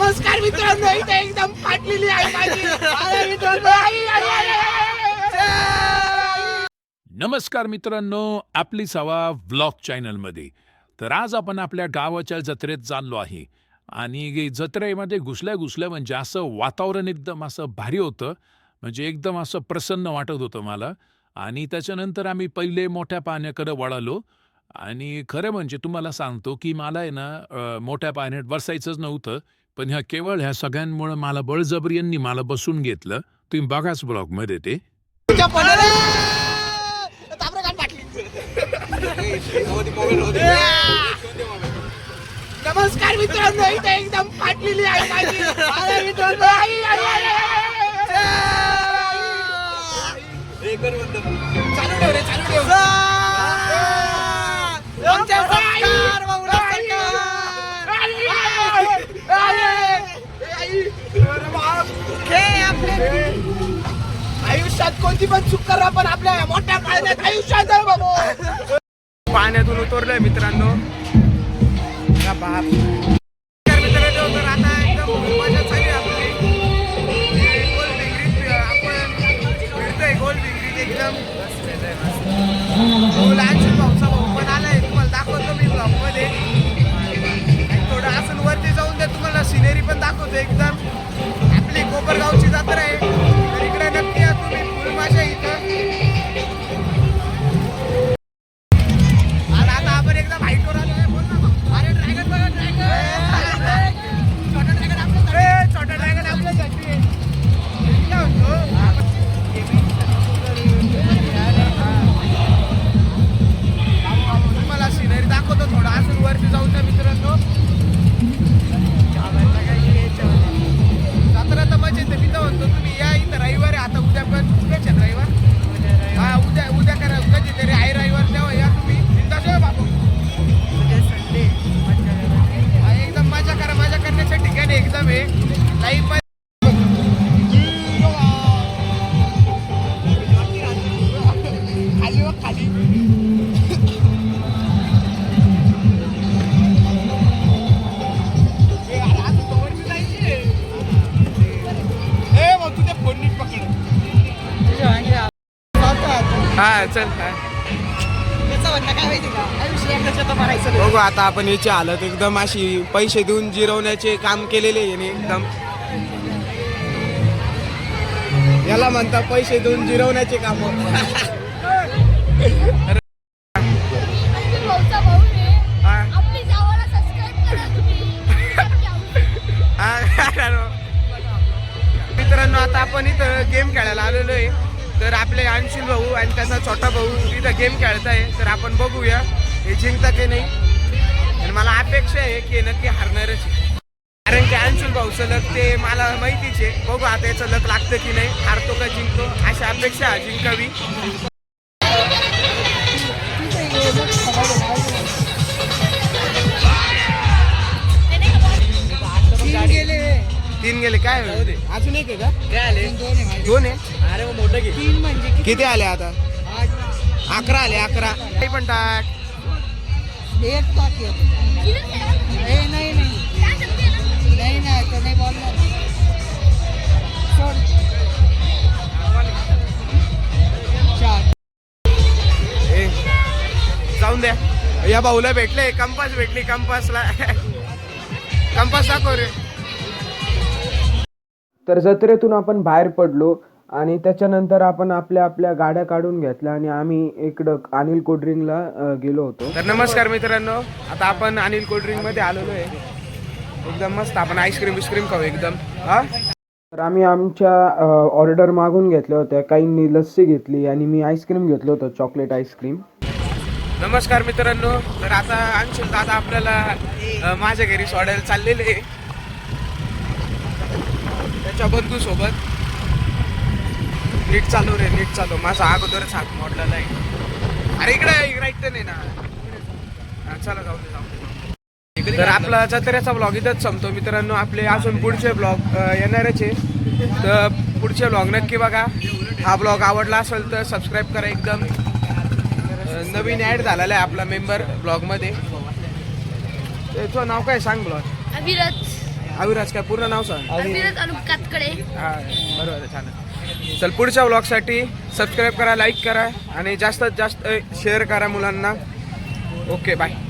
नमस्कार मित्रांनो इथे एकदम फाटलेली आहे माझी. अरे मित्रांनो, आई, आई, आई, आई, आई. नमस्कार मित्रांनो आपली सवा व्लॉग चॅनलमध्ये. तर आज आपण आपल्या गावाच्या जत्रेत चाललो आहे. आणि जत्रेमध्ये घुसल्या घुसल्या म्हणजे असं वातावरण एकदम असं भारी होतं. म्हणजे एकदम असं प्रसन्न वाटत होतं मला. आणि त्याच्यानंतर आम्ही पहिले मोठ्या पाण्याकडे वळालो. आणि खरं म्हणजे तुम्हाला सांगतो की मला आहे ना मोठ्या पाण्यात बसायचंच नव्हतं. पण ह्या केवळ ह्या सगळ्यांमुळं मला बळजबरी यांनी मला बसून घेतलं. तुम्ही बघाच ब्लॉगमध्ये ते. नमस्कार मित्रांनो इथे एकदम फाटलेली आहे माझी. अरे मित्रांनो आई, आई, आई, आई, आई. चालू ठेव रे चालू ठेव आमच्या सरकार, बाबूराव सरकार. आई, आई, आई. अरे बाप. हे आपले आयुष्यात कोणती पण चूक करा पण आपल्या मोठ्या काळात आयुष्यात जाऊ बाबू. पाण्यातून उतरलोय मित्रांनो. बाप. मित्रांनो, तर आता काय चल काय बघू आता आपण याची हालत एकदम अशी पैसे देऊन जिरवण्याचे काम केलेले आहे याने एकदम. याला म्हणता पैसे देऊन जिरवण्याचे काम. हा. मित्रांनो आता आपण इथं गेम खेळायला आलेलो आहे. तर आपले अंशुल भाऊ आणि त्याचा छोटा भाऊ इथं गेम खेळत आहे तर आपण बघूया. हे जिंकता की नाही? आणि मला अपेक्षा आहे की नक्की हारणारच आहे. कारण की अंशुल भाऊचं लक ते मला माहितीच आहे. बघू आता याचं लक लागतं की नाही. हारतो का जिंकतो? अशी अपेक्षा जिंकावी. तीन गेले. काय अजून एक आहे का? काय आले? दोन आहे? अरे मोठं घे. तीन म्हणजे किती? आले आता? अकरा आले अकरा. काही पण टाक. एक टाकेल ए नाही नाही. नाही नाही तो नाही बोलणार. सोड. चार. ए, जाऊन द्या. या भाऊला भेटले कंपास भेटली कंपासला. कंपास दाखव रे. तर जत्रेतून आपण बाहेर पडलो. आणि त्याच्यानंतर आपण आपल्या आपल्या गाड्या काढून घेतल्या आणि आम्ही इकडं अनिल कोल्ड्रिंकला गेलो होतो. तर नमस्कार मित्रांनो आता आपण अनिल कोल्ड्रिंकमध्ये आलेलो आहे. एकदम मस्त आपण आईस्क्रीम बिस्क्रीम खाऊ एकदम. हा? तर आम्ही आमच्या ऑर्डर मागून घेतल्या होत्या. काहींनी लस्सी घेतली आणि मी आईस्क्रीम घेतलं होतं चॉकलेट आईस्क्रीम नमस्कार मित्रांनो तर आता अंशुल दादा आपल्याला माझ्या घरी सोडायला चाललेले. त्याच्या बंधू सोबत नीट चालू रे नीट चालू. माझा अगोदरच हात मोडलेला आहे. अरे इकडे राईट नाही ना. हा, चला जाऊ दे जाऊ दे. तर आपला जत्रेचा ब्लॉग इथंच संपतो मित्रांनो. आपले अजून पुढचे ब्लॉग येणारच आहे. तर पुढचे ब्लॉग नक्की बघा. हा ब्लॉग आवडला असेल तर सबस्क्राईब करा एकदम. अ, नवीन ॲड झालेला आहे आपला मेंबर ब्लॉगमध्ये त्याचं नाव काय सांग ब्लॉग अविरत. अविराज काय? पूर्ण नाव सांग. अनुप कातकडे हा बरोबर आहे चालेल. चल पुढच्या व्लॉगसाठी सबस्क्राईब करा लाईक करा आणि जास्तीत जास्त शेअर करा मुलांना. Okay bye